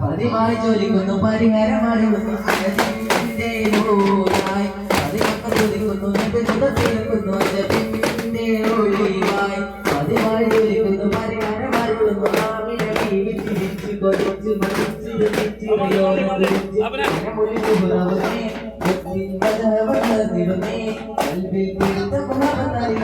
പതിവായി ചോദിക്കുന്നു പരിഹാരമായി ചോദിക്കുന്നു പതിവായി ചോദിക്കുന്നു പരിഹാരമായി കൊതിച്ച് പലരും ആരപ്പുകളിറക്കുന്നു നേരിയിൽ തൽസമയം മണിമുത്തിൻ തീരലീലജബുകൾ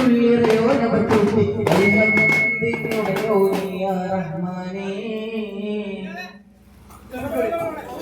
ഉള്ളിറയോനവർ കൂട്ടി റഹ്മാനേ